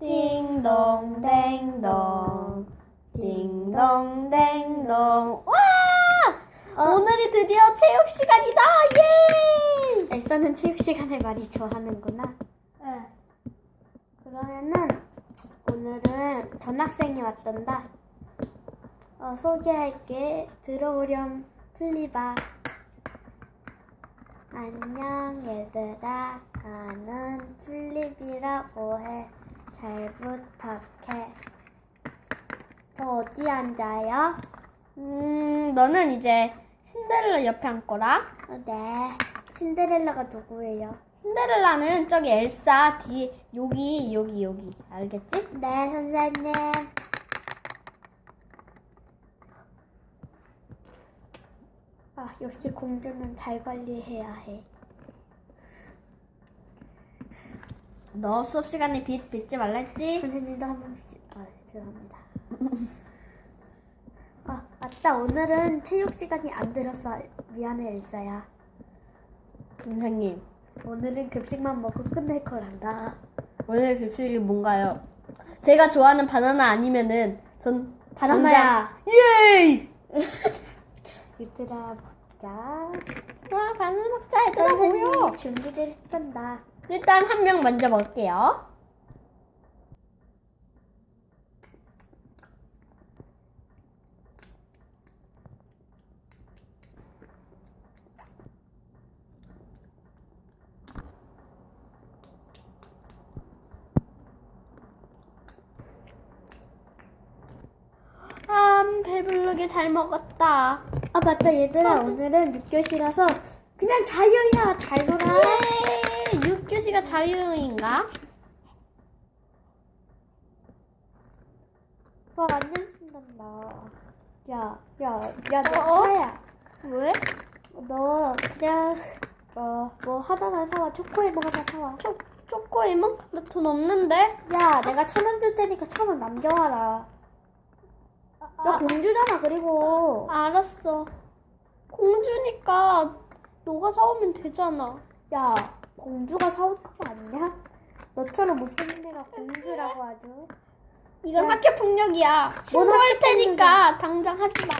띵동 댕동 띵동 댕동 와 오늘이 드디어 체육 시간이다 예 엘사는 체육 시간을 많이 좋아하는구나. 네. 그러면은 오늘은 전학생이 왔단다. 어, 소개할게. 들어오렴 플리바. 안녕 얘들아. 나는 플립이라고 해. 잘 부탁해. 너 앉아요? 음 너는 이제 신데렐라 옆에 앉거라 어, 네. 신데렐라가 누구예요? 신데렐라는 저기 엘사 뒤 여기 여기 여기 알겠지? 네, 선생님. 아, 역시 공주는 잘 관리해야 해. 너 수업 시간에 빚 빚지 말라 했지? 선생님도 한번 비치... 아, 죄송합니다. 아, 맞다. 오늘은 체육 시간이 안 들었어. 미안해, 엘사야. 선생님 오늘은 급식만 먹고 끝낼 거란다. 오늘 급식이 뭔가요? 제가 좋아하는 바나나 아니면은 전 바나나야. 예이! 얘들아, 먹자. 와 바나나 먹자 얘들아 모여 선생님이 준비를 했단다. 일단 한 명 먼저 먹을게요 아 배부르게 잘 먹었다 아, 맞다. 얘들아, 오늘은 6교시라서 그냥 자유야. 잘 놀아. 예! 6교시가 자유인가? 와 완전 신난다. 야, 야, 야, 너 어? 차야. 왜? 너 그냥 어, 뭐 하나만 사와. 초코에몽 하나 사와. 초, 초코에몽? 나 돈 없는데? 야, 내가 천 원 줄 테니까 천 원 남겨와라. 너 아, 공주잖아. 그리고 알았어. 공주니까 너가 사오면 되잖아. 야, 공주가 사올 거 아니냐? 너처럼 못생긴 애가 공주라고 아주. 이건 야. 학교 폭력이야. 신고할 학교 테니까 당장 하지 마.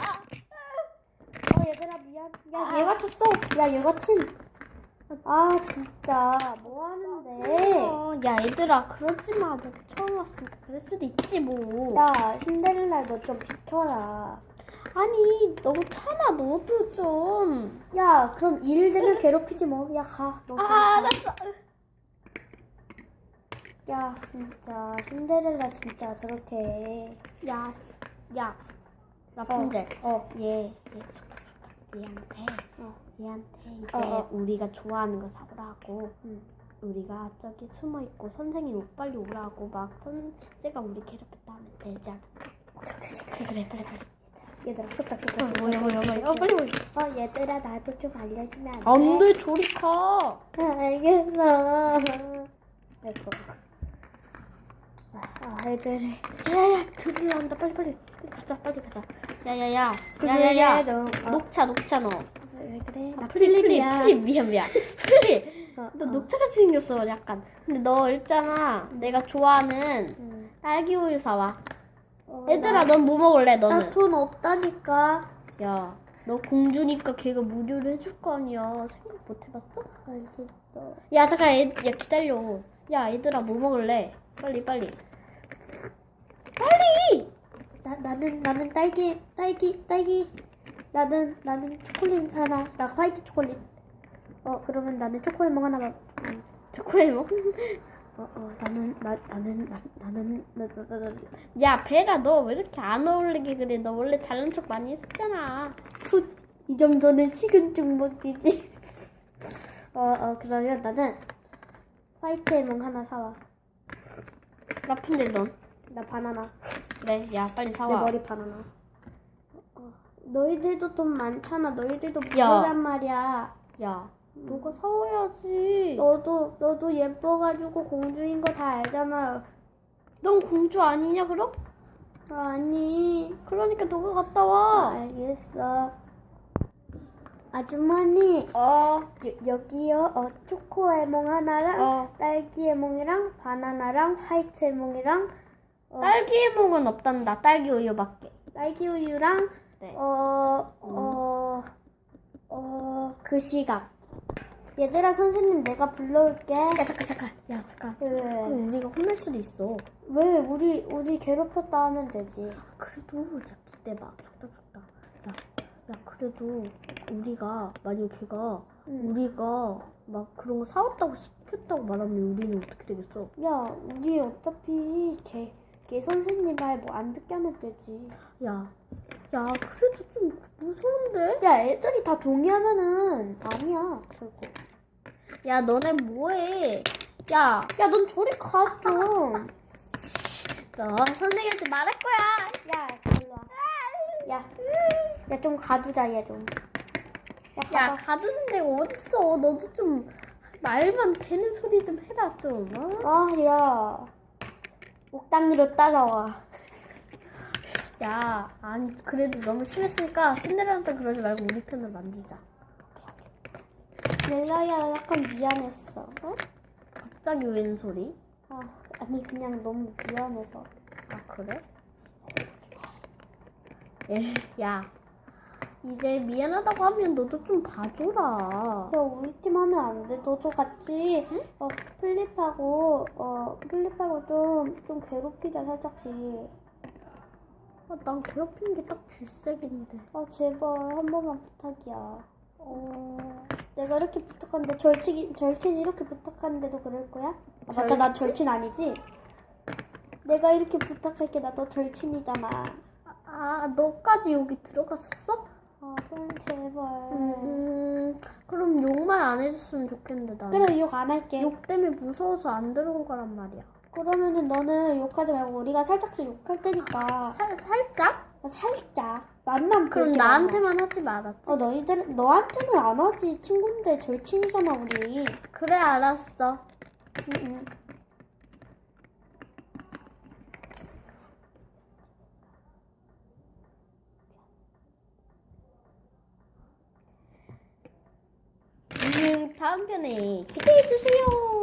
어, 얘들아 미안. 야, 아. 얘가 쳤어. 야, 얘가 친. 아, 진짜 뭐 하는데? 어, 야 얘들아 그러지 마. 너 처음 왔으니까 그럴 수도 있지 뭐. 야, 신데렐라 너 좀 비켜라. 아니 너무 참아 너도 좀. 야, 그럼 일 되면 괴롭히지 뭐. 야, 가. 너아 저리 가. 알았어. 야, 진짜 신데렐라 진짜 저렇게 해. 야, 야, 라푼젤. 어, 얘, 얘, 얘한테, 어. 얘한테 이제 어, 어. 우리가 좋아하는 거 사오라고. 응. 우리가 저기 숨어 있고 선생님 못 빨리 오라고 막 선생가 우리 괴롭혔다 하면 되지 않을까? 그래 그래 그래 그래. 얘들아, 쏙딱 쏙딱. 어, 뭐야 뭐야 뭐야. 어 빨리 오지. 어, 얘들아 나도 좀 알려주면 안 돼? 안돼. 아, 알겠어. 아이고. 아, 아, 애들이. 야야 드디어 한다 빨리 빨리 빨리 가자 빨리 가자. 야야야 야야야. 너, 어, 녹차 녹차 너. 왜 그래? 나 아, 플립 플립 플립이야. 플립 미안 미안. 플립. 어, 너 어. 녹차같이 생겼어 약간. 근데 너 있잖아. 내가 좋아하는 응. 딸기 우유 사와. 어, 얘들아 넌 뭐 먹을래 나 너는? 돈 없다니까. 야, 너 공주니까 걔가 무료로 해줄 거 아니야. 생각 못 해봤어? 알겠어. 야, 잠깐, 애, 야, 기다려. 야, 얘들아, 뭐 먹을래? 빨리, 빨리. 빨리! 나 나는 나는 딸기 딸기 딸기 나는 나는 초콜릿 하나 나 화이트 초콜릿 어 그러면 나는 초코에몽 하나 만 음. 초코에몽? 어, 어 나는 나 나는 나, 나는 나, 나, 나, 나. 야, 베라, 너 왜 이렇게 안 어울리게 그래? 너 원래 잘난 척 많이 했었잖아. 훗이 정도는 식은죽 먹기지 어어 그러면 나는 화이트 에몽 하나 사와 라푼젤 넌. 나 바나나 그래, 야, 빨리 내 사와. 머리 바나나 어, 너희들도 돈 많잖아 너희들도 야. 모르란 말이야 야, 너가 사와야지. 너도 너도 예뻐가지고 공주인 거 다 알잖아. 넌 공주 아니냐, 그럼? 아니. 그러니까 너가 갔다 와. 알겠어. 아주머니 어, 여, 여기요 어, 초코 에몽 하나랑 어. 딸기 에몽이랑 바나나랑 화이트 에몽이랑 어, 딸기 해몽은 없단다. 딸기 우유밖에. 딸기 우유랑 네. 어, 어, 어, 그 시각. 얘들아, 선생님 내가 불러올게. 야, 잠깐, 잠깐. 야, 잠깐. 왜? 그럼 우리가 혼날 수도 있어. 왜? 우리, 우리 괴롭혔다 하면 되지. 그래도, 야, 기대봐. 좋다, 좋다. 야, 야, 그래도 우리가, 만약 걔가, 응. 우리가 막 그런 거 사왔다고 시켰다고 말하면 우리는 어떻게 되겠어? 야, 우리 어차피 걔, 걔 선생님 말 뭐 안 듣게 하면 되지. 야, 야, 그래도 좀 무서운데? 야, 애들이 다 동의하면은 아니야, 결국. 야, 너네 뭐해? 야, 야, 넌 저리 가, 좀. 너 선생님한테 말할 거야. 야, 일로 와. 야, 야, 좀 가두자, 얘 좀. 야, 야, 가봐. 가두는 데가 어딨어? 너도 좀 말만 되는 소리 좀 해라, 좀. 어? 아, 야. 옥당이로 따라와. 야, 아니, 그래도 너무 심했으니까 신데렐라한테 그러지 말고 우리 편을 만들자. 렐라야 약간 미안했어. 어? 갑자기 웬 소리? 아, 아니 그냥 너무 미안해서. 아, 그래? 에, 야, 이제 미안하다고 하면 너도 좀 봐줘라. 야 우리 팀 하면 안 돼. 너도 같이 어 플립하고 어 플립하고 좀좀 괴롭히자 살짝씩. 아, 난 괴롭히는 게 딱 질색인데. 아 제발 한 번만 부탁이야. 어, 내가 이렇게 부탁하는데 절친 절친 이렇게 부탁하는데도 그럴 거야? 아, 맞다 나 절친? 절친 아니지? 내가 이렇게 부탁할게 나 너 절친이잖아. 아, 너까지 여기 들어갔었어? 아 그럼 제발. 음, 그럼 욕만 안 해줬으면 좋겠는데, 나는. 그래 욕안 할게. 욕 때문에 무서워서 안 들어온 거란 말이야. 그러면은 너는 욕하지 말고 우리가 살짝씩 욕할 테니까 살, 살짝? 살짝 맛만 그럼 볼게, 나한테만 하지 말았지. 어 너희들 너한테는 안 하지 친구인데 절친이잖아 우리 그래, 알았어. 응, 응. 음, 다음 편에 기대해주세요.